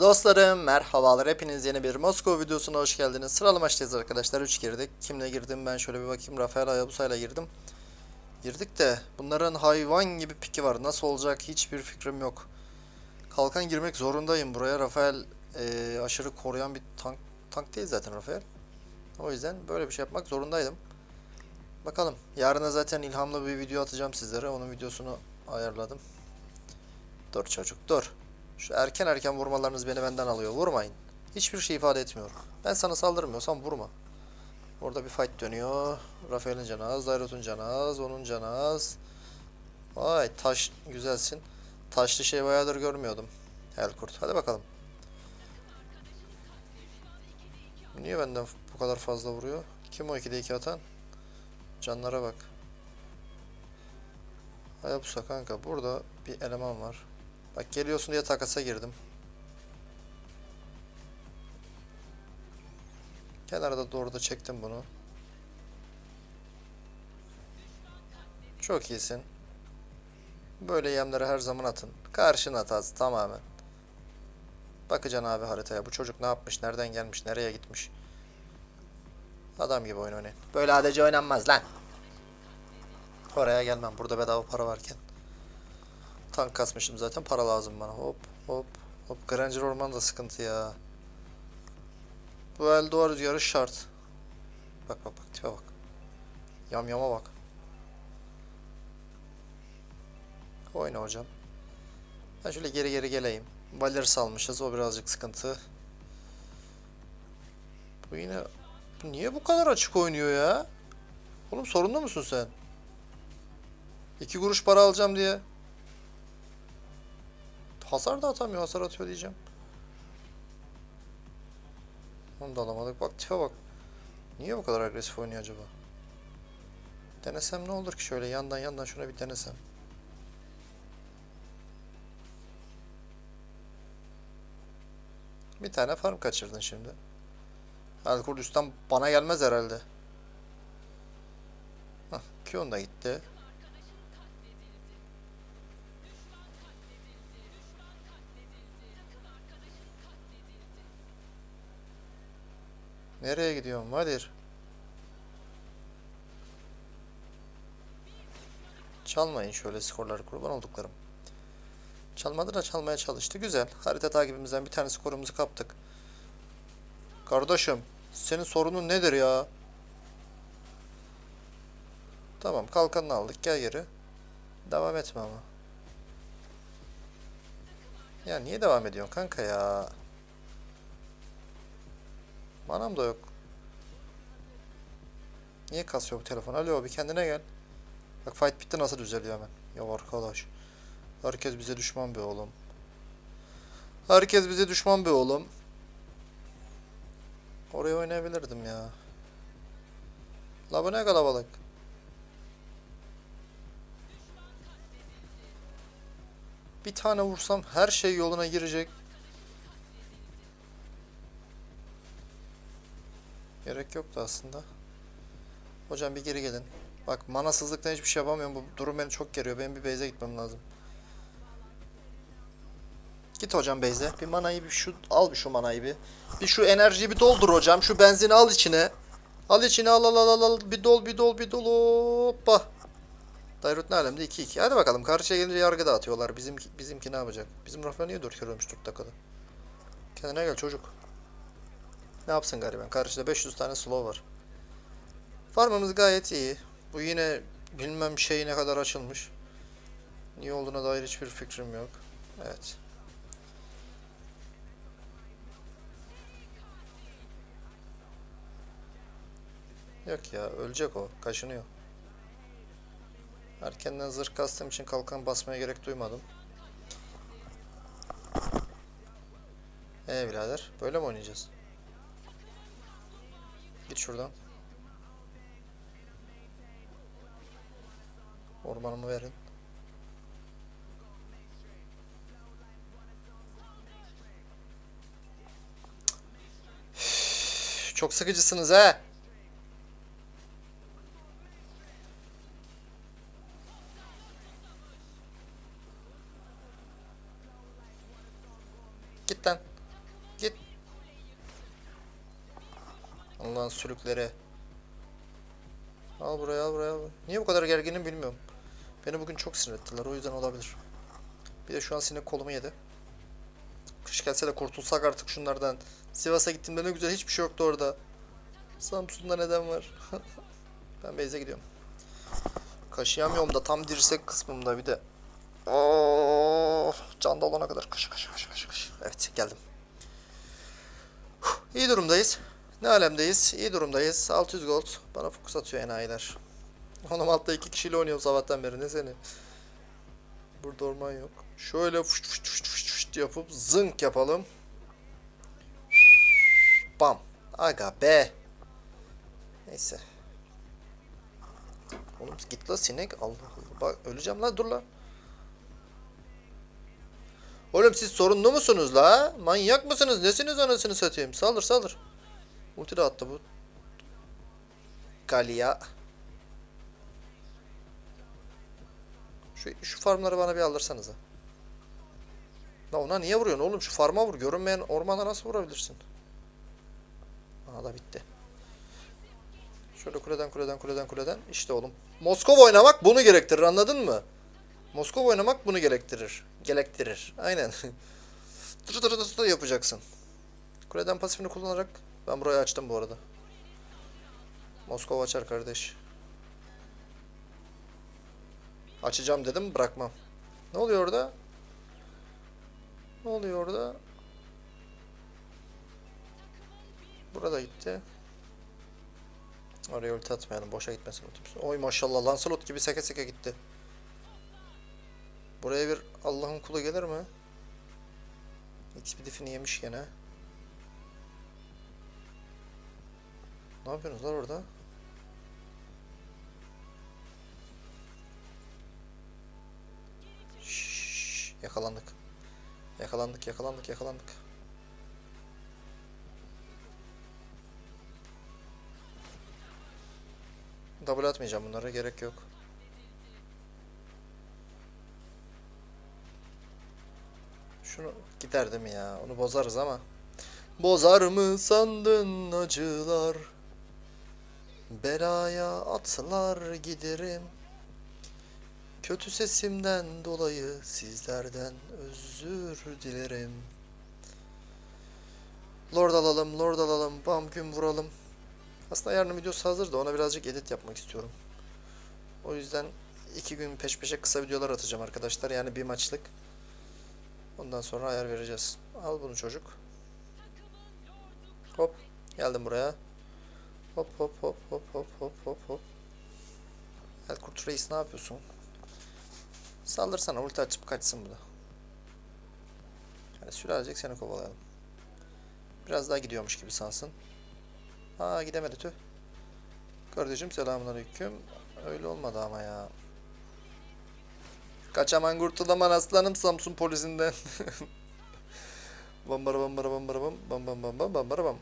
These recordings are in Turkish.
Dostlarım merhabalar hepiniz yeni bir Moskova videosuna hoş geldiniz. Sıralı maçtayız arkadaşlar 3 girdik. Kimle girdim ben şöyle bir bakayım Rafael Hayabusa ile girdim. Girdik de bunların hayvan gibi piki var. Nasıl olacak hiçbir fikrim yok. Kalkan girmek zorundayım buraya. Rafael eee, aşırı koruyan bir tank tank değil zaten Rafael. O yüzden böyle bir şey yapmak zorundaydım. Bakalım. Yarına zaten ilhamlı bir video atacağım sizlere. Onun videosunu ayarladım. Dur çocuk dur. Şu erken erken vurmalarınız beni benden alıyor. Vurmayın. Hiçbir şey ifade etmiyor. Ben sana saldırmıyorsam vurma. Orada bir fight dönüyor. Rafael'in canı az, Dairot'un canı az, onun canı az. Vay taş güzelsin. Taşlı şey bayağıdır görmüyordum. Helkurt. Hadi bakalım. Niye benden bu kadar fazla vuruyor? Kim o 2'de 2 atan? Canlara bak. Hayabusa kanka burada bir eleman var. Bak geliyorsun diye takasa girdim. Kenarda doğru da çektim bunu. Çok iyisin. Böyle yemleri her zaman atın. Karşına at az tamamen. Bakacaksın abi haritaya. Bu çocuk ne yapmış? Nereden gelmiş? Nereye gitmiş? Adam gibi oyun oynayın. Böyle adece oynanmaz lan. Oraya gelmem. Burada bedava para varken. Tank kasmışım zaten. Para lazım bana. Hop hop hop. Granger orman da sıkıntı ya. Bu el duvar rüzgarı şart. Bak bak bak tipe bak. Yam yama bak. Oyna hocam. Ben şöyle geri geri geleyim. Valer salmışız. O birazcık sıkıntı. Bu yine... Niye bu kadar açık oynuyor ya? Oğlum sorunlu musun sen? İki kuruş para alacağım diye. Hasar da atamıyor. Hasar atıyor diyeceğim. Onu da alamadık. Bak tipe bak. Niye bu kadar agresif oynuyor acaba? Denesem ne olur ki şöyle yandan yandan şuna bir denesem. Bir tane farm kaçırdın şimdi. Alkurt üstten bana gelmez herhalde. Hah, Kion da gitti. Nereye gidiyorsun Vadir? Çalmayın şöyle skorları kurban olduklarım. Çalmadı da çalmaya çalıştı. Güzel. Harita takibimizden bir tane skorumuzu kaptık. Kardeşim, senin sorunun nedir ya? Tamam, kalkanını aldık. Gel geri. Devam etme ama. Ya niye devam ediyorsun kanka ya? Manam da yok. Niye kasıyor bu telefon? Alo bir kendine gel. Bak fight bitti nasıl düzeliyor hemen. Ya arkadaş. Herkes bize düşman be oğlum. Herkes bize düşman be oğlum. Oraya oynayabilirdim ya. La bu ne kalabalık. Bir tane vursam her şey yoluna girecek. Gerek yoktu aslında. Hocam bir geri gelin. Bak manasızlıktan hiçbir şey yapamıyorum. Bu durum beni çok geriyor. Benim bir base'e gitmem lazım. Git hocam base'e. Bir manayı bir şu al bir şu manayı bir. Bir şu enerjiyi bir doldur hocam. Şu benzini al içine. Al içine al al al al al. Bir dol bir dol bir dol. Hoppa. Dairut ne alemde 2-2. Hadi bakalım karşıya gelince yargı dağıtıyorlar. Bizimki, bizimki ne yapacak? Bizim Rafael niye 4 kere ölmüş 4 dakikada? Kendine gel çocuk. Ne yapsın gariban? Karşıda 500 tane slow var. Farmımız gayet iyi. Bu yine bilmem şey ne kadar açılmış. Niye olduğuna dair hiçbir fikrim yok. Evet. Yok ya ölecek o. Kaşınıyor. Erkenden zırh kastığım için kalkan basmaya gerek duymadım. Ee birader böyle mi oynayacağız? Git şuradan. Ormanımı verin. Çok sıkıcısınız he. Allah'ın sülükleri. Al buraya al buraya. Niye bu kadar gerginim bilmiyorum. Beni bugün çok sinir ettiler o yüzden olabilir. Bir de şu an sinek kolumu yedi. Kış gelse de kurtulsak artık şunlardan. Sivas'a gittiğimde ne güzel hiçbir şey yoktu orada. Samsun'da neden var? ben Beyze gidiyorum. Kaşıyamıyorum da tam dirsek kısmımda bir de. Oh, canda olana kadar kaşı kaşı kaşı kaşı. Evet geldim. İyi durumdayız. Ne alemdeyiz? İyi durumdayız. 600 gold. Bana fokus atıyor enayiler. Oğlum altta iki kişiyle oynuyorum sabahtan beri. Ne seni? Burada orman yok. Şöyle fışt fışt fışt fışt fışt yapıp zınk yapalım. Bam. Aga be. Neyse. Oğlum git la sinek. Allah Allah. Bak öleceğim la dur la. Oğlum siz sorunlu musunuz la? Manyak mısınız? Nesiniz anasını satayım? Saldır saldır. Ulti de attı bu. Galia. Şu, şu farmları bana bir aldırsanıza. La ona niye vuruyorsun oğlum? Şu farma vur. Görünmeyen ormana nasıl vurabilirsin? Aha da bitti. Şöyle kuleden kuleden kuleden kuleden. İşte oğlum. Moskova oynamak bunu gerektirir anladın mı? Moskova oynamak bunu gerektirir. Gerektirir. Aynen. Tır tır tır yapacaksın. Kuleden pasifini kullanarak ben burayı açtım bu arada. Moskova açar kardeş. Açacağım dedim bırakmam. Ne oluyor orada? Ne oluyor orada? Burada gitti. Oraya ulti atmayalım. Boşa gitmesin ultimiz. Oy maşallah Lancelot gibi seke seke gitti. Buraya bir Allah'ın kulu gelir mi? XP diffini yemiş gene. Ne yapıyorsunuz lan orada? Şşş, yakalandık. Yakalandık, yakalandık, yakalandık. Double atmayacağım bunlara, gerek yok. Şunu gider değil mi ya? Onu bozarız ama. Bozar mı sandın acılar? Belaya atlar giderim. Kötü sesimden dolayı sizlerden özür dilerim. Lord alalım, Lord alalım, bam gün vuralım. Aslında yarın videosu hazır da ona birazcık edit yapmak istiyorum. O yüzden iki gün peş peşe kısa videolar atacağım arkadaşlar. Yani bir maçlık. Ondan sonra ayar vereceğiz. Al bunu çocuk. Hop. Geldim buraya. Hop hop hop hop hop hop hop hop. El Kurt Reis ne yapıyorsun? Saldırsana ulti açıp kaçsın bu da. Yani sürecek seni kovalayalım. Biraz daha gidiyormuş gibi sansın. Aa gidemedi tüh. Kardeşim selamünaleyküm. Öyle olmadı ama ya. Kaçaman kurtulaman aslanım Samsun polisinden. bambara bambara bambara bam bam bam bam bam bambara bam.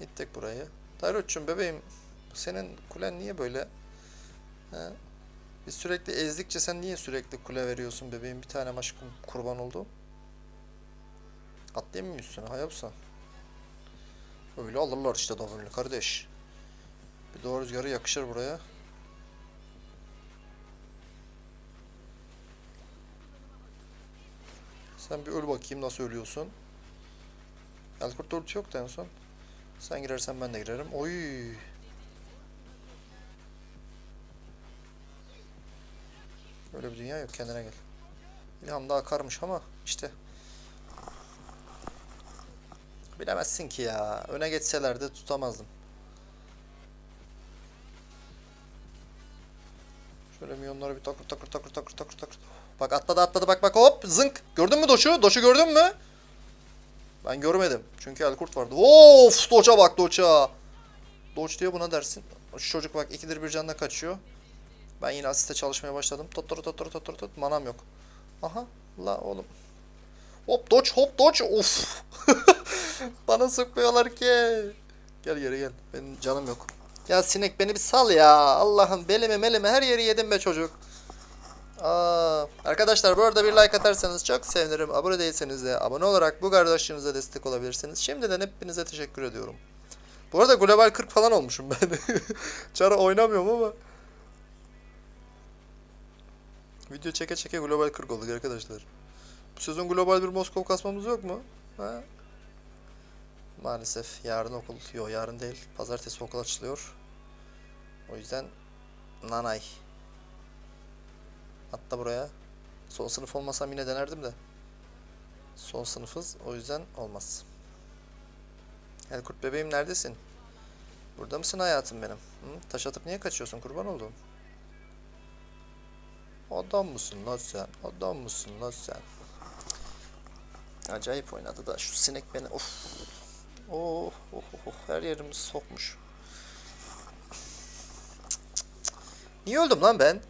Gittik burayı. Tayrotçum bebeğim senin kulen niye böyle? He? Biz sürekli ezdikçe sen niye sürekli kule veriyorsun bebeğim? Bir tane aşkım kurban oldu. Atlayayım mı üstüne Hayabusa? Öyle alırlar işte W'ni kardeş. Bir doğru rüzgarı yakışır buraya. Sen bir öl bakayım nasıl ölüyorsun. Elkurt ulti yok da en son. Sen girersen ben de girerim. Oy. Öyle bir dünya yok kendine gel. İlham da akarmış ama işte. Bilemezsin ki ya. Öne geçselerdi tutamazdım. Şöyle milyonları bir takır takır takır takır takır takır. Bak atladı atladı bak bak hop zınk. Gördün mü Doş'u? Doş'u gördün mü? Ben görmedim. Çünkü Elkurt vardı. Of Doç'a bak Doç'a. Doç diye buna dersin. Şu çocuk bak ikidir bir canla kaçıyor. Ben yine asiste çalışmaya başladım. Totoro totoro totoro tot. Manam yok. Aha. La oğlum. Hop doç hop doç. Of. Bana sıkmıyorlar ki. Gel geri gel. Benim canım yok. Ya sinek beni bir sal ya. Allah'ım belime melime her yeri yedim be çocuk. Aa, arkadaşlar bu arada bir like atarsanız çok sevinirim. Abone değilseniz de abone olarak bu kardeşliğimize destek olabilirsiniz. Şimdiden hepinize teşekkür ediyorum. Bu arada global 40 falan olmuşum ben. Çara oynamıyorum ama. Video çeke çeke global 40 olduk arkadaşlar. Bu sezon global bir Moskova kasmamız yok mu? Ha? Maalesef yarın okul yok yarın değil. Pazartesi okul açılıyor. O yüzden nanay. Hatta buraya son sınıf olmasam yine denerdim de. Son sınıfız o yüzden olmaz. Elkurt bebeğim neredesin? Burada mısın hayatım benim? Hı? Taş atıp niye kaçıyorsun kurban olduğum? Adam mısın lan sen? Adam mısın lan sen? Acayip oynadı da şu sinek beni of. Oh, oh, oh, oh, her yerimi sokmuş. Niye öldüm lan ben?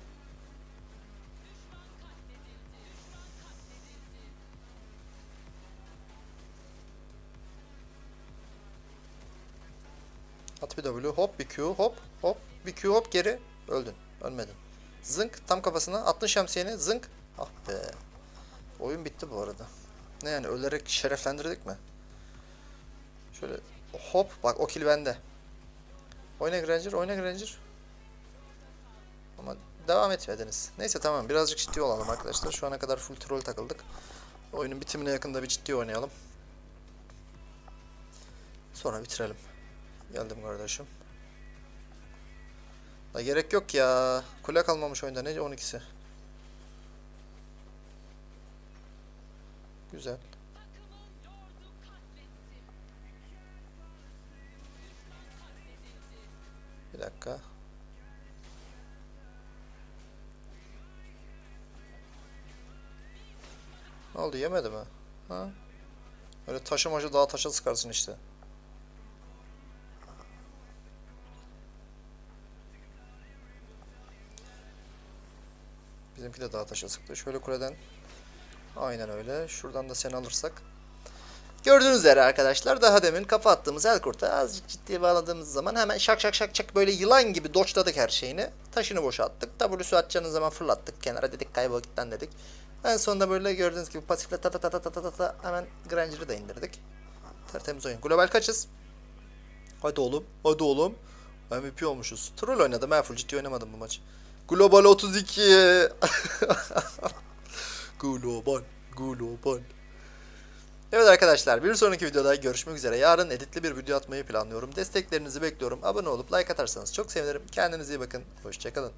W hop bir Q hop hop bir Q hop geri öldün ölmedin. Zınk tam kafasına attın şemsiyeni zınk. Ah be. Oyun bitti bu arada. Ne yani ölerek şereflendirdik mi? Şöyle hop bak o kill bende. Oyna Granger oyna Granger. Ama devam etmediniz. Neyse tamam birazcık ciddi olalım arkadaşlar. Şu ana kadar full troll takıldık. Oyunun bitimine yakında bir ciddi oynayalım. Sonra bitirelim. Geldim kardeşim. Da gerek yok ya. Kule kalmamış oyunda. Ne 12'si? Güzel. Bir dakika. Ne oldu yemedi mi? Ha? Öyle taşı maşı daha taşa sıkarsın işte. Bizimki de daha taşa sıktı. Şöyle kuleden aynen öyle. Şuradan da sen alırsak. Gördüğünüz üzere arkadaşlar daha demin kafa attığımız Elkurt'a azıcık ciddiye bağladığımız zaman hemen şak şak şak şak böyle yılan gibi doçladık her şeyini. Taşını boşalttık. W'su atacağınız zaman fırlattık. Kenara dedik kaybol gitten dedik. En sonunda böyle gördüğünüz gibi pasifle ta ta ta ta ta ta ta hemen Granger'ı da indirdik. Tertemiz oyun. Global kaçız? Hadi oğlum. Hadi oğlum. MVP olmuşuz. Troll oynadım ben full ciddi oynamadım bu maç. Global 32. global. Global. Evet arkadaşlar bir sonraki videoda görüşmek üzere. Yarın editli bir video atmayı planlıyorum. Desteklerinizi bekliyorum. Abone olup like atarsanız çok sevinirim. Kendinize iyi bakın. Hoşçakalın.